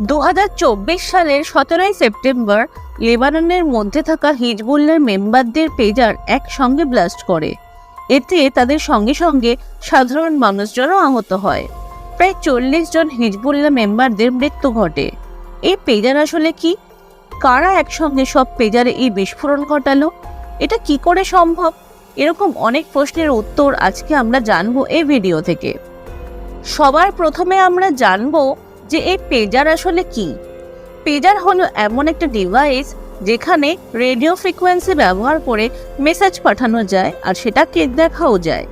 দু হাজার চব্বিশ সালের সতেরোই সেপ্টেম্বর লেবাননের মধ্যে থাকা হিজবুল্লার মেম্বারদের পেজার একসঙ্গে ব্লাস্ট করে। এতে তাদের সঙ্গে সঙ্গে সাধারণ মানুষজনও আহত হয়। প্রায় চল্লিশ জন হিজবুল্লাহ মেম্বারদের মৃত্যু ঘটে। এই পেজার আসলে কি? কারা একসঙ্গে সব পেজারে এই বিস্ফোরণ ঘটালো? এটা কি করে সম্ভব? এরকম অনেক প্রশ্নের উত্তর আজকে আমরা জানব এই ভিডিও থেকে। সবার প্রথমে আমরা জানব যে এই পেজার আসলে কি? পেজার হলো এমন একটা ডিভাইস যেখানে রেডিও ফ্রিকোয়েন্সি ব্যবহার করে মেসেজ পাঠানো যায় আর সেটা সেটাকে দেখাও যায়।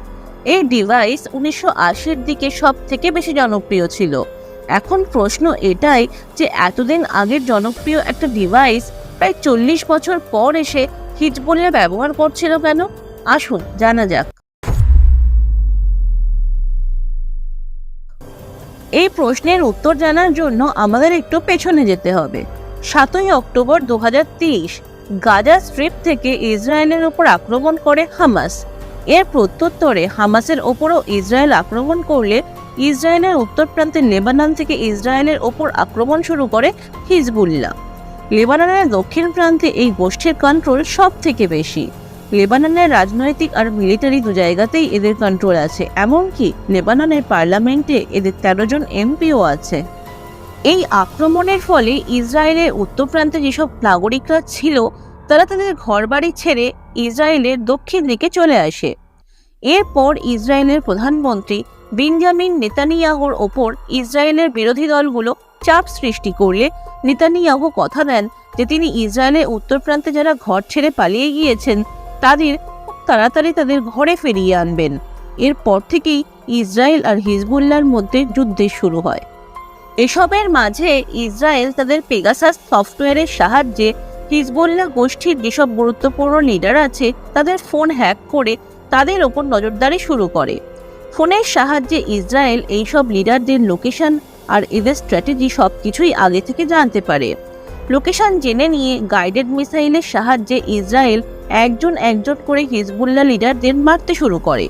এই ডিভাইস উনিশশো আশির দিকে সব থেকে বেশি জনপ্রিয় ছিল। এখন প্রশ্ন এটাই যে এতদিন আগের জনপ্রিয় একটা ডিভাইস প্রায় চল্লিশ বছর পর এসে হিজবুল্লাহ ব্যবহার করছিল কেন? আসুন, জানা যাক। এই প্রশ্নের উত্তর জানার জন্য আমাদের একটু পেছনে যেতে হবে। সাতই অক্টোবর দু হাজার তেইশ গাজা স্ট্রিপ থেকে ইসরায়েলের ওপর আক্রমণ করে হামাস। এর প্রত্যুত্তরে হামাসের ওপরও ইসরায়েল আক্রমণ করলে ইসরায়েলের উত্তর প্রান্তে লেবানন থেকে ইসরায়েলের ওপর আক্রমণ শুরু করে হিজবুল্লাহ। লেবাননের দক্ষিণ প্রান্তে এই গোষ্ঠীর কন্ট্রোল সব থেকে বেশি। লেবাননের রাজনৈতিক আর মিলিটারি দু জায়গাতেই এদের কন্ট্রোল আছে। এমনকি লেবাননের পার্লামেন্টে এদের তেরো জন এমপিও আছে। এই আক্রমণের ফলে ইসরায়েলের উত্তর প্রান্তে যেসব নাগরিকরা ছিল, তারা তাদের ঘরবাড়ি ছেড়ে ইসরায়েলের দক্ষিণ দিকে চলে আসে। এরপর ইসরায়েলের প্রধানমন্ত্রী বিনজামিন নেতানিয়াহুর ওপর ইসরায়েলের বিরোধী দলগুলো চাপ সৃষ্টি করলে নেতানিয়াহু কথা দেন যে তিনি ইসরায়েলের উত্তর প্রান্তে যারা ঘর ছেড়ে পালিয়ে গিয়েছেন তাদের খুব তাড়াতাড়ি তাদের ঘরে ফিরিয়ে আনবেন। এরপর থেকেই ইসরায়েল আর হিজবুল্লার মধ্যে যুদ্ধের শুরু হয়। এসবের মাঝে ইসরায়েল তাদের পেগাসাস সফটওয়্যারের সাহায্যে হিজবুল্লাহ গোষ্ঠীর যেসব গুরুত্বপূর্ণ লিডার আছে, তাদের ফোন হ্যাক করে তাদের ওপর নজরদারি শুরু করে। ফোনের সাহায্যে ইসরায়েল এইসব লিডারদের লোকেশন আর এদের স্ট্র্যাটেজি সব কিছুই আগে থেকে জানতে পারে। লোকেশন জেনে নিয়ে গাইডেড মিসাইলের সাহায্যে ইসরায়েল একজন একজন করে হিজবুল্লাহ লিডারদের মারতে শুরু করে।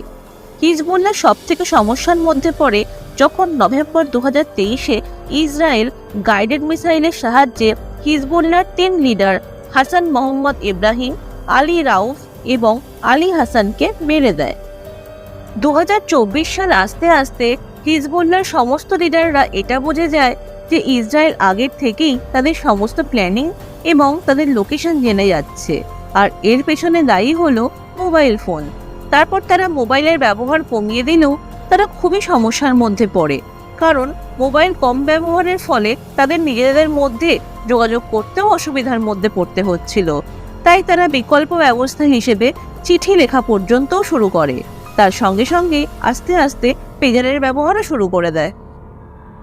হিজবুল্লাহ সব থেকে সমস্যার মধ্যে পড়ে যখন নভেম্বর দু হাজার তেইশে ইসরায়েল গাইডেড মিসাইলের সাহায্যে হিজবুল্লাহর তিন leader, Hasan Mohammad Ibrahim, Ali Rauf এবং আলী হাসানকে মেরে দেয়। দু হাজার চব্বিশ সাল আস্তে আস্তে হিজবুল্লাহর সমস্ত লিডাররা এটা বুঝে যায় যে ইসরায়েল আগের থেকেই তাদের সমস্ত প্ল্যানিং এবং তাদের লোকেশন জেনে যাচ্ছে। আর এর পেছনে দায়ী হলো মোবাইল ফোন। তারপর তারা মোবাইলের ব্যবহার কমিয়ে দিলেও তারা খুবই সমস্যার মধ্যে পড়ে। কারণ মোবাইল কম ব্যবহারের ফলে তাদের নিজেদের মধ্যে যোগাযোগ করতেও অসুবিধার মধ্যে পড়তে হচ্ছিল। তাই তারা বিকল্প ব্যবস্থা হিসেবে চিঠি লেখা পর্যন্তও শুরু করে। তার সঙ্গে সঙ্গে আস্তে আস্তে পেজারের ব্যবহারও শুরু করে দেয়।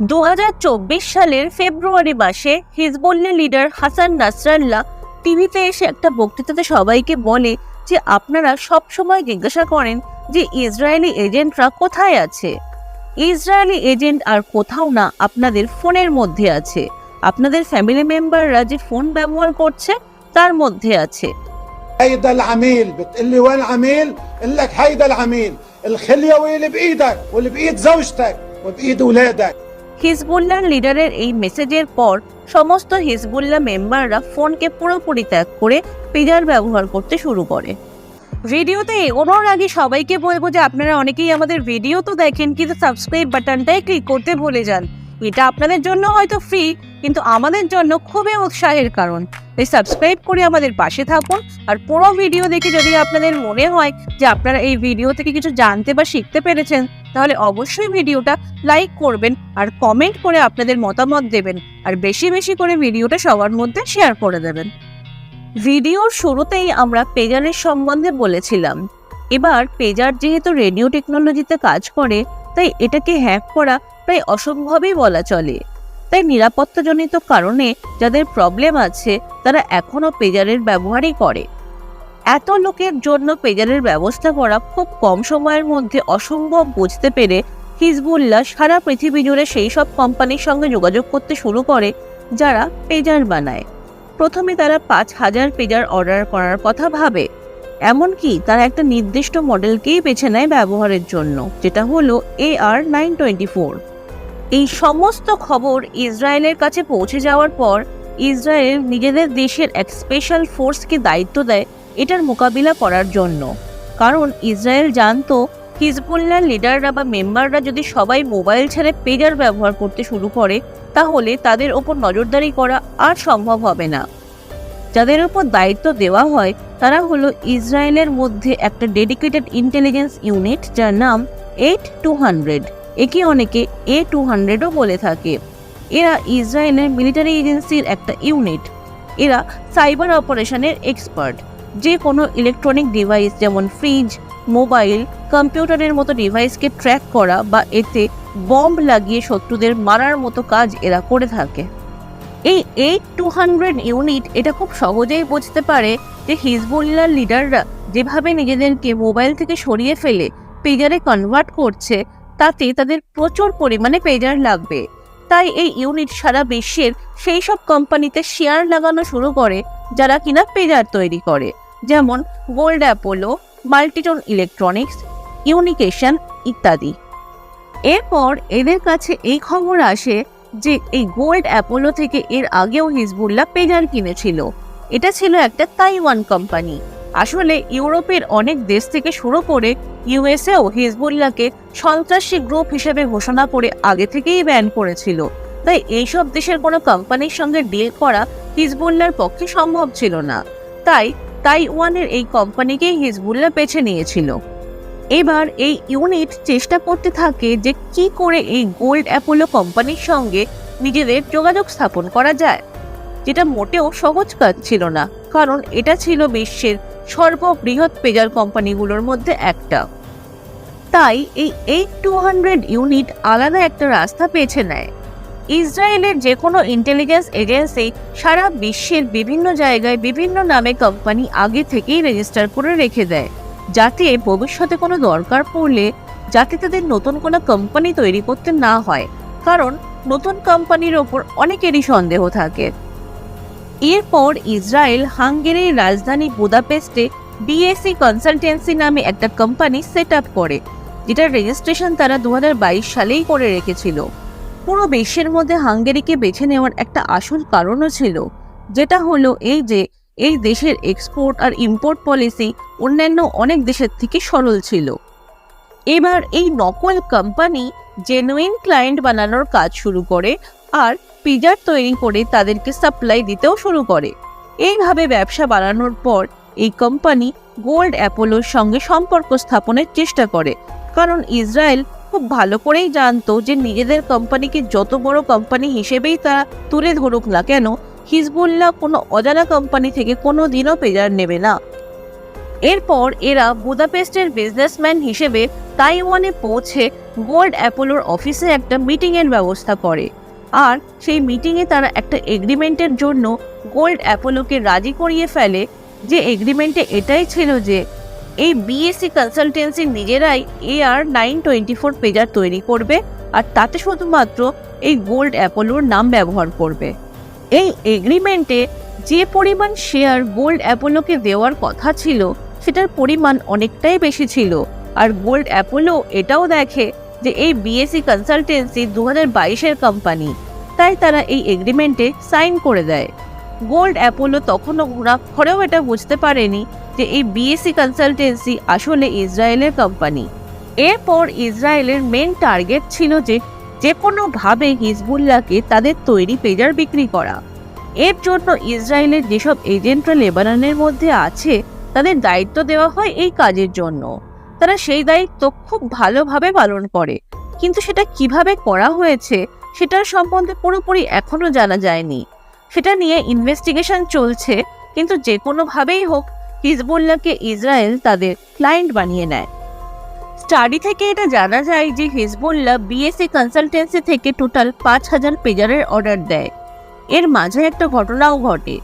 দু হাজার চব্বিশ সালের ফেব্রুয়ারি মাসে হিজবুল্লাহ লিডার হাসান নাসরাল্লাহ টিভিতে এসে একটা বক্তৃতাতে সবাইকে বলে যে আপনারা সব সময় জিজ্ঞাসা করেন যে ইসরায়েলি এজেন্টরা কোথায় আছে ইসরায়েলি এজেন্ট আর কোথাও না আপনাদের ফোনের মধ্যে আছে আপনাদের ফ্যামিলি মেম্বাররা যে ফোন ব্যবহার করছে তার মধ্যে আছে هيدا العميل بتقول لي وين العميل؟ قل لك هيدا العميل الخليه واللي بايدك واللي بايد زوجتك وبايد اولادك হিজবুল্লাহ লিডারের এই মেসেজের পর সমস্ত হিজবুল্লাহ মেম্বাররা ফোনকে পুরোপুরি ত্যাগ করে পেজার ব্যবহার করতে শুরু করে। ভিডিওতে এগোনোর আগে সবাইকে বলব যে আপনারা অনেকেই আমাদের ভিডিও তো দেখেন, কিন্তু সাবস্ক্রাইব বাটনটাই ক্লিক করতে ভুলে যান। এটা আপনাদের জন্য হয়তো ফ্রি কিন্তু আমাদের জন্য খুবই উৎসাহের কারণ। তাই সাবস্ক্রাইব করে আমাদের পাশে থাকুন, আর পুরো ভিডিও দেখে যদি আপনাদের মনে হয় যে আপনারা এই ভিডিও থেকে কিছু জানতে বা শিখতে পেরেছেন তাহলে অবশ্যই ভিডিওটা লাইক করবেন আর কমেন্ট করে আপনাদের মতামত দেবেন আর বেশি বেশি করে ভিডিওটা সবার মধ্যে শেয়ার করে দেবেন। ভিডিওর শুরুতেই আমরা পেজারের সম্বন্ধে বলেছিলাম। এবার পেজার যেহেতু রেডিও টেকনোলজিতে কাজ করে, তাই এটাকে হ্যাক করা প্রায় অসম্ভবই বলা চলে। তাই নিরাপত্তাজনিত কারণে যাদের প্রবলেম আছে, তারা এখনও পেজারের ব্যবহারই করে। এত লোকের জন্য পেজারের ব্যবস্থা করা খুব কম সময়ের মধ্যে অসম্ভব বুঝতে পেরে হিজবুল্লাহ সারা পৃথিবী জুড়ে সেই সব কোম্পানির সঙ্গে যোগাযোগ করতে শুরু করে, যারা পেজার বানায়। প্রথমে তারা পাঁচ হাজার পেজার অর্ডার করার কথা ভাবে, এমনকি তারা একটা নির্দিষ্ট মডেলকেই বেছে নেয় ব্যবহারের জন্য, যেটা হলো A R nine twenty four এই সমস্ত খবর ইসরায়েলের কাছে পৌঁছে যাওয়ার পর, ইসরায়েল নিজেদের দেশের এক স্পেশাল ফোর্সকে দায়িত্ব দেয় এটার মোকাবিলা করার জন্য। কারণ ইসরায়েল জানতো হিজবুল্লাহ লিডাররা বা মেম্বাররা যদি সবাই মোবাইল ছেড়ে পেজার ব্যবহার করতে শুরু করে, তাহলে তাদের ওপর নজরদারি করা আর সম্ভব হবে না। যাদের ওপর দায়িত্ব দেওয়া হয়, তারা হলো ইসরায়েলের মধ্যে একটা ডেডিকেটেড ইন্টেলিজেন্স ইউনিট যার নাম এইট টু হান্ড্রেড। একে অনেকে এ টু হান্ড্রেডও বলে থাকে। এরা ইসরায়েলের মিলিটারি এজেন্সির একটা ইউনিট। এরা সাইবার অপারেশনের এক্সপার্ট। যে কোনো ইলেকট্রনিক ডিভাইস যেমন ফ্রিজ মোবাইল কম্পিউটারের মতো ডিভাইসকে ট্র্যাক করা বা এতে বম্ব লাগিয়ে শত্রুদের মারার মতো কাজ এরা করে থাকে। এই এইট টু হান্ড্রেড ইউনিট এটা খুব সহজেই বুঝতে পারে যে হিজবুল্লাহ লিডাররা যেভাবে নিজেদেরকে মোবাইল থেকে সরিয়ে ফেলে পেজারে কনভার্ট করছে, তাতে তাদের প্রচুর পরিমাণে পেজার লাগবে। তাই এই ইউনিট সারা বিশ্বের সেই সব কোম্পানিতে শেয়ার লাগানো শুরু করে, যারা কিনা পেজার তৈরি করে। যেমন Gold Apollo Multitone electronics Unication ইত্যাদি। এরপর এদের কাছে এই খবর আসে যে এই গোল্ড অ্যাপোলো থেকে এর আগেও হিজবুল্লাহ পেজার কিনেছিল। এটা ছিল একটা তাইওয়ান কোম্পানি আসলে ইউরোপের অনেক দেশ থেকে শুরু করে ইউএসএও হিজবুল্লাহকে সন্ত্রাসী গ্রুপ হিসেবে ঘোষণা করে আগে থেকেই ব্যান করেছিল। তাই এইসব দেশের কোনো কোম্পানির সঙ্গে ডিল করা হিজবুল্লাহর পক্ষে সম্ভব ছিল না। তাই তাইওয়ানের এই কোম্পানিকেই হিজবুল্লাহ বেছে নিয়েছিল। এবার এই ইউনিট চেষ্টা করতে থাকে যে কি করে এই গোল্ড অ্যাপোলো কোম্পানির সঙ্গে নিজেদের যোগাযোগ স্থাপন করা যায়, যেটা মোটেও সহজ কাজ ছিল না, কারণ এটা ছিল বিশ্বের সর্ববৃহৎ পেজার কোম্পানিগুলোর মধ্যে একটা। তাই এই এইট টু হান্ড্রেড ইউনিট আলাদা একটা রাস্তা বেছে নেয়। ইসরায়েলের যে কোনো ইন্টেলিজেন্স এজেন্সি সারা বিশ্বের বিভিন্ন জায়গায় বিভিন্ন নামে কোম্পানি আগে থেকেই রেজিস্টার করে রেখে দেয়। যাতে ভবিষ্যতে কোনো দরকার পড়লে যাতে তাদের নতুন কোনো কোম্পানি তৈরি করতে না হয়, কারণ নতুন কোম্পানির ওপর অনেকেরই সন্দেহ থাকে। এরপর ইসরায়েল হাঙ্গেরির রাজধানী বুদাপেস্টে বিএসসি কনসালটেন্সি নামে একটা কোম্পানি সেট করে, যেটার রেজিস্ট্রেশন তারা দু হাজার বাইশ সালেই করে রেখেছিল। পুরো বিশ্বের মধ্যে হাঙ্গেরিকে বেছে নেওয়ার একটা আসল কারণও ছিল। যেটা হলো এই যে, এই দেশের এক্সপোর্ট আর ইম্পোর্ট পলিসি অন্যান্য অনেক দেশের থেকে সরল ছিল। এবার এই নকল কোম্পানি জেনুইন ক্লায়েন্ট বানানোর কাজ শুরু করে আর পিজার তৈরি করে তাদেরকে সাপ্লাই দিতেও শুরু করে। এইভাবে ব্যবসা বাড়ানোর পর এই কোম্পানি গোল্ড অ্যাপোলোর সঙ্গে সম্পর্ক স্থাপনের চেষ্টা করে। কারণ ইসরায়েল খুব ভালো করেই জানতো যে নিজেদের কোম্পানিকে যত বড় কোম্পানি হিসেবেই তারা তুলে ধরুক না কেন, হিজবুল্লাহ কোনো অজানা কোম্পানি থেকে কোনো দিনও পেজার নেবে না। এরপর এরা বুদাপেস্টের বিজনেসম্যান হিসেবে তাইওয়ানে পৌঁছে গোল্ড অ্যাপোলোর অফিসে একটা মিটিংয়ের ব্যবস্থা করে। আর সেই মিটিংয়ে তারা একটা এগ্রিমেন্টের জন্য গোল্ড অ্যাপোলোকে রাজি করিয়ে ফেলে, যে এগ্রিমেন্টে এটাই ছিল যে এই বিএসসি কনসালটেন্সি নিজেরাই A R nine twenty four pager তৈরি করবে আর তাতে শুধুমাত্র এই গোল্ড অ্যাপোলোর নাম ব্যবহার করবে। এই এগ্রিমেন্টে যে পরিমাণ শেয়ার গোল্ড অ্যাপোলোকে দেওয়ার কথা ছিল, সেটার পরিমাণ অনেকটাই বেশি ছিল। আর গোল্ড অ্যাপোলো এটাও দেখে যে এই বিএসসি কনসালটেন্সি দু হাজার বাইশের কোম্পানি তাই তারা এই এগ্রিমেন্টে সাইন করে দেয়। গোল্ড অ্যাপোলো তখনও ঘোরাফরেও এটা বুঝতে পারেনি যে এই বিএসসি কনসালটেন্সি আসলে ইসরায়েলের কোম্পানি এরপর ইসরায়েলের মেন টার্গেট ছিল যে যে কোনোভাবে হিজবুল্লাহকে তাদের তৈরি পেজার বিক্রি করা। এর জন্য ইসরায়েলের যেসব এজেন্টরা লেবাননের মধ্যে আছে, তাদের দায়িত্ব দেওয়া হয় এই কাজের জন্য। তারা সেই দায়িত্ব খুব ভালোভাবে পালন করে। কিন্তু সেটা কীভাবে করা হয়েছে, সেটার সম্বন্ধে পুরোপুরি এখনও জানা যায়নি। সেটা নিয়ে ইনভেস্টিগেশন চলছে, কিন্তু যে কোনোভাবেই হোক হিজবুল্লাহকে ইসরায়েল তাদের ক্লায়েন্ট বানিয়ে নেয়। স্টাডি থেকে এটা জানা যায় যে Hezbollah B S C consultancy থেকে টোটাল পাঁচ হাজার পেজারের অর্ডার দেয়। এর মাঝে একটা ঘটনাও ঘটে।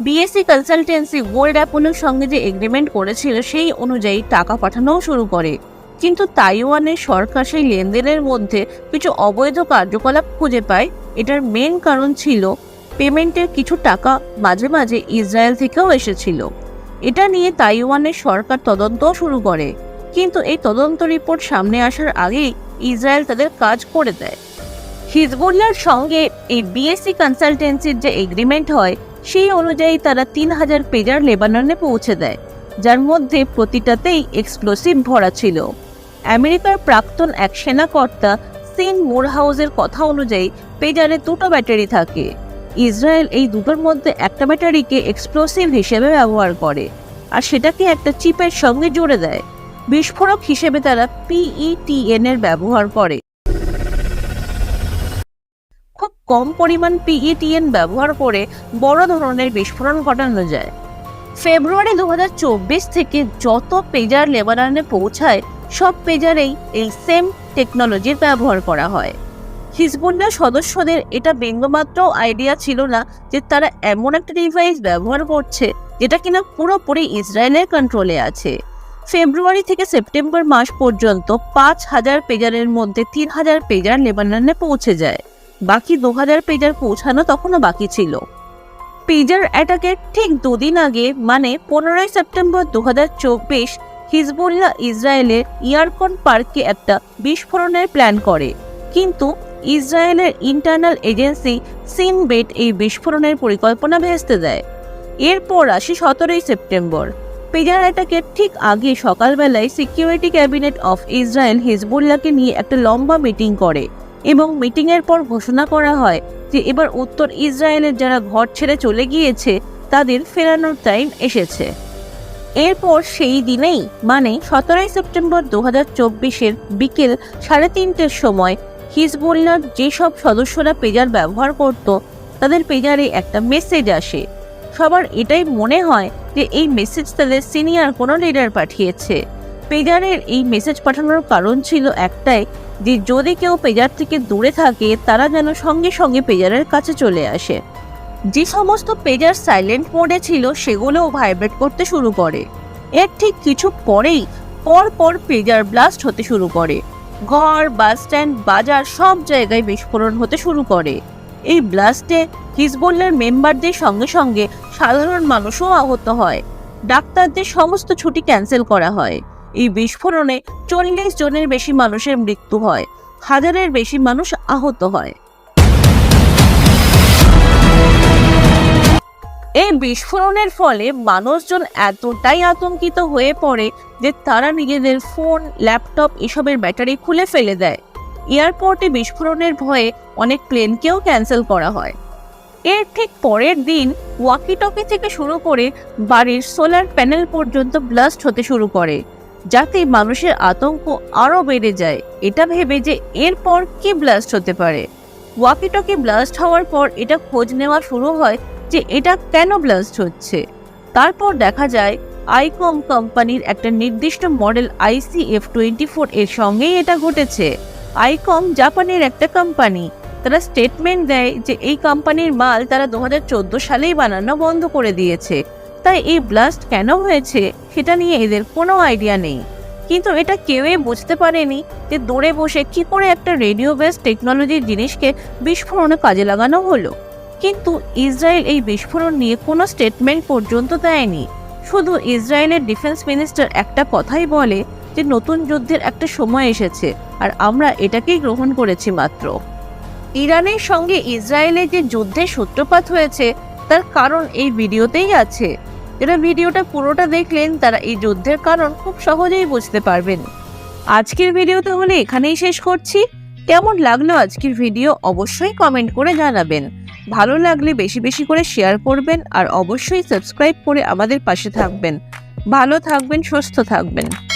বিএসসি কনসালটেন্সি গোল্ড অ্যাপোলোর সঙ্গে যে এগ্রিমেন্ট করেছিল, সেই অনুযায়ী টাকা পাঠানোও শুরু করে। কিন্তু তাইওয়ানের সরকার সেই লেনদেনের মধ্যে কিছু অবৈধ কার্যকলাপ খুঁজে পায়। এটার মেন কারণ ছিল পেমেন্টের কিছু টাকা মাঝে মাঝে ইসরায়েল থেকেও এসেছিল। এটা নিয়ে তাইওয়ানের সরকার তদন্ত শুরু করে। কিন্তু এই তদন্ত রিপোর্ট সামনে আসার আগেই ইসরায়েল তাদের কাজ করে দেয়। হিজবুল্লার সঙ্গে এই বিএসসি কনসালটেন্সির যে এগ্রিমেন্ট হয়, সেই অনুযায়ী তারা তিন হাজার পেজার লেবাননে পৌঁছে দেয়, যার মধ্যে প্রতিটাতেই এক্সপ্লোসিভ ভরা ছিল। আমেরিকার প্রাক্তন এক সেনাকর্তা সিন মুরহাউজের কথা অনুযায়ী পেজারে দুটো ব্যাটারি থাকে। ইসরায়েল এই দুটোর মধ্যে একটা ব্যাটারিকে এক্সপ্লোসিভ হিসেবে ব্যবহার করে, আর সেটাকে একটা চিপের সঙ্গে জুড়ে দেয়। বিস্ফোরক হিসেবে তারা পিইটিএন এর ব্যবহার করে। খুব কম পরিমাণ পিইটিএন ব্যবহার করে বড় ধরনের বিস্ফোরণ ঘটানো যায়। ফেব্রুয়ারি দু হাজার চব্বিশ থেকে যত পেজার লেবাননে পৌঁছায়, সব পেজারেই এই সেম টেকনোলজির ব্যবহার করা হয়। হিজবুল্লাহ সদস্যদের এটা বিন্দুমাত্র আইডিয়া ছিল না যে তারা এমন একটা ডিভাইস ব্যবহার করছে যেটা কিনা পুরোপুরি ইসরায়েলের কন্ট্রোলে আছে। ফেব্রুয়ারি থেকে সেপ্টেম্বর মাস পর্যন্ত পাঁচ হাজার পেজারের মধ্যে তিন হাজার পেজার লেবাননে পৌঁছে যায়। বাকি দু হাজার পেজার পৌঁছানো তখনও বাকি ছিল। পেজার অ্যাটাকের ঠিক দুদিন আগে মানে পনেরোই সেপ্টেম্বর দু হাজার চব্বিশ, হিজবুল্লাহ ইসরায়েলের ইয়ারকন পার্কে একটা বিস্ফোরণের প্ল্যান করে। কিন্তু ইসরায়েলের ইন্টারনাল এজেন্সি সিনবেট এই বিস্ফোরণের পরিকল্পনা ভেস্তে দেয়। এরপর আসি সতেরোই সেপ্টেম্বর। পেজার অ্যাটাকের ঠিক আগে সকালবেলায় সিকিউরিটি ক্যাবিনেট অফ ইসরায়েল হিজবুল্লাহকে নিয়ে একটা লম্বা মিটিং করে এবং মিটিংয়ের পর ঘোষণা করা হয় যে এবার উত্তর ইসরায়েলের যারা ঘর ছেড়ে চলে গিয়েছে, তাদের ফেরানোর টাইম এসেছে। এরপর সেই দিনেই মানে সতেরোই সেপ্টেম্বর দু হাজার বিকেল সাড়ে তিনটের সময় হিজবুল্লার যেসব সদস্যরা পেজার ব্যবহার করত, তাদের পেজারে একটা মেসেজ আসে। সবার এটাই মনে হয় যে এই মেসেজ তাদের সিনিয়র কোনো লিডার পাঠিয়েছে। পেজারের এই মেসেজ পাঠানোর কারণ ছিল একটাই যে যদি কেউ পেজার থেকে দূরে থাকে, তারা যেন সঙ্গে সঙ্গে পেজারের কাছে চলে আসে। যে সমস্ত পেজার সাইলেন্ট মোডে ছিল, সেগুলোও ভাইব্রেট করতে শুরু করে। এর ঠিক কিছু পরেই পর পর পেজার ব্লাস্ট হতে শুরু করে। ঘর, বাস স্ট্যান্ড, বাজার সব জায়গায় বিস্ফোরণ হতে শুরু করে। এই ব্লাস্টে হিজবুল্লার মেম্বারদের সঙ্গে সঙ্গে সাধারণ মানুষও আহত হয়। ডাক্তারদের সমস্ত ছুটি ক্যান্সেল করা হয়। এই বিস্ফোরণে চল্লিশ জনের বেশি মানুষের মৃত্যু হয়। হাজারের বেশি মানুষ আহত হয়। এই বিস্ফোরণের ফলে মানুষজন এতটাই আতঙ্কিত হয়ে পড়ে যে তারা নিজেদের ফোন, ল্যাপটপ এসবের ব্যাটারি খুলে ফেলে দেয়। এয়ারপোর্টে বিস্ফোরণের ভয়ে অনেক প্লেনকেও ক্যান্সেল করা হয়। এর ঠিক পরের দিন ওয়াকিটকি থেকে শুরু করে বাড়ির সোলার প্যানেল পর্যন্ত ব্লাস্ট হতে শুরু করে, যাতে মানুষের আতঙ্ক আরও বেড়ে যায়। এটা ভেবে যে এরপর কি ব্লাস্ট হতে পারে? ওয়াকিটকি ব্লাস্ট হওয়ার পর এটা খোঁজ নেওয়া শুরু হয় যে এটা কেন ব্লাস্ট হচ্ছে। তারপর দেখা যায় আইকম কোম্পানির একটা নির্দিষ্ট মডেল আইসিএফ টোয়েন্টি ফোর এর সঙ্গেই এটা ঘটেছে। আইকম জাপানের একটা কোম্পানি। তারা স্টেটমেন্ট দেয় যে এই কোম্পানির মাল তারা দু হাজার চোদ্দ সালেই বানানো বন্ধ করে দিয়েছে। তাই এই ব্লাস্ট কেন হয়েছে সেটা নিয়ে এদের কোনো আইডিয়া নেই। কিন্তু এটা কেউই বুঝতে পারেনি যে দূরে বসে কি করে একটা রেডিও বেস টেকনোলজির জিনিসকে বিস্ফোরণে কাজে লাগানো হলো। কিন্তু ইসরায়েল এই বিস্ফোরণ নিয়ে কোনো স্টেটমেন্ট পর্যন্ত দেয়নি। শুধু ইসরায়েলের ডিফেন্স মিনিস্টার একটা কথাই বলে যে নতুন যুদ্ধের একটা সময় এসেছে আর আমরা এটাকেই গ্রহণ করেছি মাত্র। ইরানের সঙ্গে ইসরায়েলের যে যুদ্ধের সূত্রপাত হয়েছে, তার কারণ এই ভিডিওতেই আছে। যারা ভিডিওটা পুরোটা দেখলেন, তারা এই যুদ্ধের কারণ খুব সহজেই বুঝতে পারবেন। আজকের ভিডিও তাহলে এখানেই শেষ করছি। কেমন লাগল আজকের ভিডিও অবশ্যই কমেন্ট করে জানাবেন। ভালো লাগলে বেশি বেশি করে শেয়ার করবেন আর অবশ্যই সাবস্ক্রাইব করে আমাদের পাশে থাকবেন। ভালো থাকবেন, সুস্থ থাকবেন।